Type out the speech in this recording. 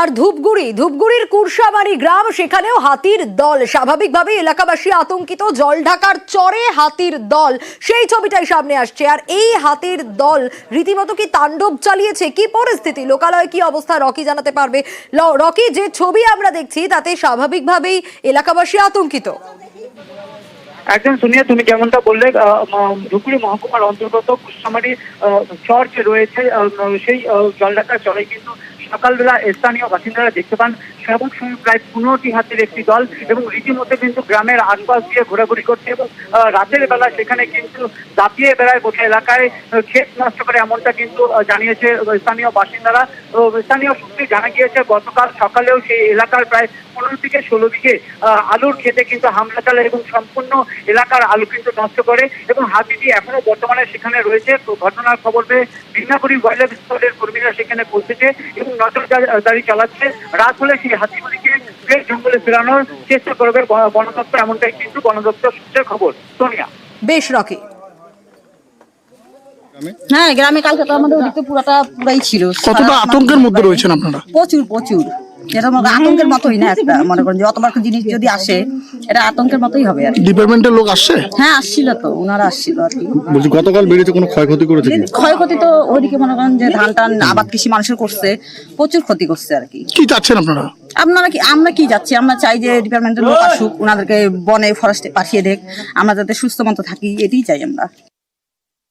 আর ধূপগুড়ি ধূপগুড়ির কুরসাবাড়ি গ্রাম সেখানেও হাতির দল। স্বাভাবিকভাবে এলাকাবাসী আতঙ্কিত। জল ঢাকার চরে হাতির দল। সেই ছবিটাই সামনে আসছে। আর এই হাতির দল রীতিমতো কি তাণ্ডব চালিয়েছে? কি পরিস্থিতি? লোকালয়ে কি অবস্থা? রকি জানাতে পারবে। রকি যে ছবি আমরা দেখছি তাতে স্বাভাবিকভাবেই এলাকাবাসী আতঙ্কিত। একদম শুনিয়া তুমি যেমনটা বললে ধুপগুড়ি মহকুমার অন্তর্গত কুসামারি চর যে রয়েছে সেই আহ, জলঢাকা চরে কিন্তু সকালবেলা স্থানীয় বাসিন্দারা দেখতে পান সেবক সময় প্রায় পনেরোটি হাতির একটি দল এবং রীতিমধ্যে কিন্তু গ্রামের আশপাশ দিয়ে ঘোরাঘুরি করছে এবং রাতের বেলা সেখানে কিন্তু দাপিয়ে বেড়ায় গোটা এলাকায় ক্ষেত নষ্ট করে এমনটা কিন্তু জানিয়েছে স্থানীয় বাসিন্দারা। স্থানীয় সূত্রে জানা গিয়েছে, গতকাল সকালেও সেই এলাকার প্রায় পনেরো থেকে ষোলো বিঘে আলুর খেতে কিন্তু হামলা চালায় এবং সম্পূর্ণ এলাকার আলু কিন্তু নষ্ট করে এবং হাতিটি এখনও বর্তমানে সেখানে রয়েছে। ঘটনার খবর পেয়ে বিঘ্নাপুরি ওয়াইল্ড লাইফ কর্মীরা সেখানে পৌঁছেছে এবং নজরদারি চালাচ্ছে। রাত হলে সেই হাতিগুলিকে ফের জঙ্গলে ফেরানোর চেষ্টা করবে বন- বন এমনটাই কিন্তু বনদপ্তর সূত্রের খবর। সোনিয়া। বেশ রকি। হ্যাঁ গ্রামে কালকে তো আমাদের ওদিকে পুরাটা পুরাই ছিল। কতটা আতঙ্কের মধ্যে রয়েছেন আপনারা? প্রচুর প্রচুর। এটা মনে আতঙ্কের মতোই না একটা মনে করেন যে অতবার জিনিস যদি আসে এটা আতঙ্কের মতোই হবে আর ডিপার্টমেন্টের লোক আসছে? হ্যাঁ আসছিল তো ওনারা আসছিল আর কি। বলছি গতকাল বেরিয়েছে কোনো ক্ষয়ক্ষতি করেছে কি ক্ষয়ক্ষতি তো ওইদিকে মনে করেন যে ধান টান আবাদ কৃষি মানুষের করছে প্রচুর ক্ষতি করছে আর কি। কি চাচ্ছেন আপনারা? আপনারা কি আমরা কি যাচ্ছি? আমরা চাই যে ডিপার্টমেন্টের লোক আসুক ওনাদেরকে বনে ফরেস্টে পাঠিয়ে দেখ আমরা যাতে সুস্থ মতো থাকি এটাই চাই আমরা।